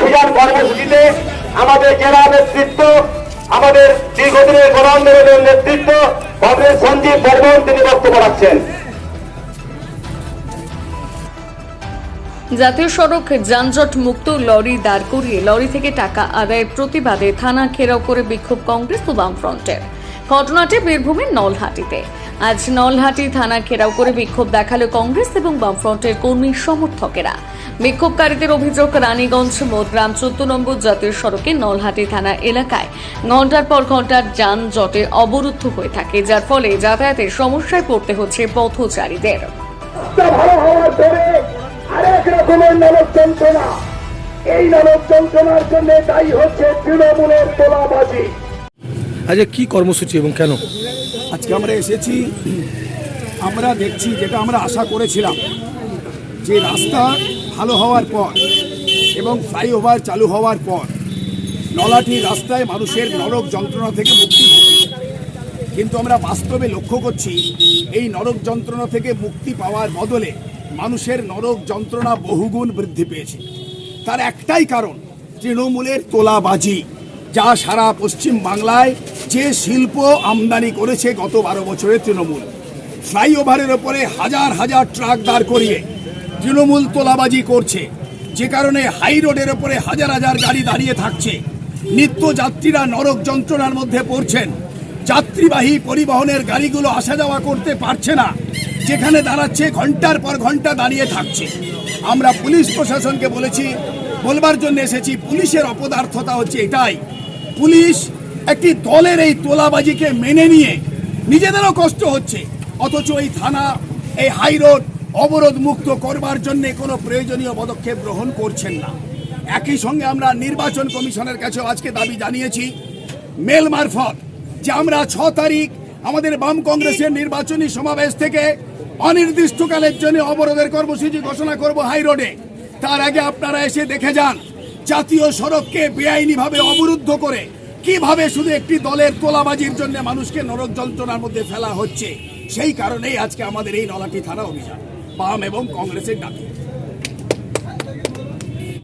অভিযান কর্মসূচিতে আমাদের জেলা নেতৃত্ব, আমাদের দীর্ঘদিনের গণ আন্দোলনের নেতৃত্ব, কংগ্রেস সঞ্জীব বর্মন তিনি বক্তব্য রাখছেন। জাতীয় সড়ক যানজট মুক্ত লরি দাঁড় করিয়ে লরি থেকে টাকা আদায়ের প্রতিবাদে থানা ঘেরাও করে বিক্ষোভ কংগ্রেস ও বামফ্রন্টের ঘটনাটি বীরভূমের নলহাটিতে। আজ নলহাটি থানা ঘেরাও করে বিক্ষোভ দেখাল কংগ্রেস এবং বামফ্রন্টের কর্মী সমর্থকেরা। বিক্ষোভকারীদের অভিযোগ রানীগঞ্জ মোদগ্রাম চোদ্দ নম্বর জাতীয় সড়কে নলহাটি থানা এলাকায় ঘণ্টার পর ঘণ্টার যানজটে অবরুদ্ধ হয়ে থাকে যার ফলে যাতায়াতের সমস্যায় পড়তে হচ্ছে পথচারীদের। আরেক রকমের যন্ত্রণা এই মানব যন্ত্রণার জন্য দায়ী হচ্ছে তৃণমূলের তোলাবাজি। আচ্ছা কি কর্মসূচি এবং কেন? আজকে আমরা এসেছি আমরা দেখছি যেটা আমরা আশা করেছিলাম যে রাস্তা ভালো হওয়ার পর এবং ফ্লাইওভার চালু হওয়ার পর নলাটি রাস্তায় মানুষের নরক যন্ত্রণা থেকে মুক্তি কিন্তু আমরা বাস্তবে লক্ষ্য করছি, এই নরক যন্ত্রণা থেকে মুক্তি পাওয়ার বদলে মানুষের নরক যন্ত্রণা বহুগুণ বৃদ্ধি পেয়েছে। তার একটাই কারণ তৃণমূলের তোলাবাজি, যা সারা পশ্চিম বাংলায় যে শিল্প আমদানি করেছে গত বারো বছরের তৃণমূল। ফ্লাইওভারের ওপরে হাজার হাজার ট্রাক দাঁড় করিয়ে তৃণমূল তোলাবাজি করছে। যে কারণে হাই রোডের ওপরে হাজার হাজার গাড়ি দাঁড়িয়ে থাকছে। নিত্য যাত্রীরা নরক যন্ত্রণার মধ্যে পড়ছেন। যাত্রীবাহী পরিবহনের গাড়িগুলো আসা যাওয়া করতে পারছে না। যেখানে দাঁড়াচ্ছে ঘণ্টার পর ঘণ্টা দাঁড়িয়ে থাকছে। আমরা পুলিশ প্রশাসনকে বলেছি, বলবার জন্য এসেছি, পুলিশের অপদার্থতা হচ্ছে এটাই। পুলিশ একটি দলের এই তোলাবাজিকে মেনে নিয়ে নিজেদেরও কষ্ট হচ্ছে। অথচ এই থানা, এই হাই রোড অবরোধ মুক্ত করবার জন্য কোনো প্রয়োজনীয় পদক্ষেপ গ্রহণ করছেন না। একই সঙ্গে আমরা নির্বাচন কমিশনের কাছেও আজকে দাবি জানিয়েছি, মেল মারফত যে আমরা ছ তারিখ আমাদের বাম কংগ্রেসের নির্বাচনী সমাবেশ থেকে অনির্দিষ্টকালের জন্য অবরোধের কর্মসূচি ঘোষণা করব হাইরোডে। তার আগে আপনারা এসে দেখে যান, জাতীয় সড়ককে বেআইনিভাবে অবরুদ্ধ করে কীভাবে শুধু একটি দলের তোলাবাজির জন্য মানুষকে নরক যন্ত্রণার মধ্যে ফেলা হচ্ছে, সেই কারণেই আজকে আমাদের এই নলাটি থানা অভিযান। বাম এবং কংগ্রেসের ডাকে।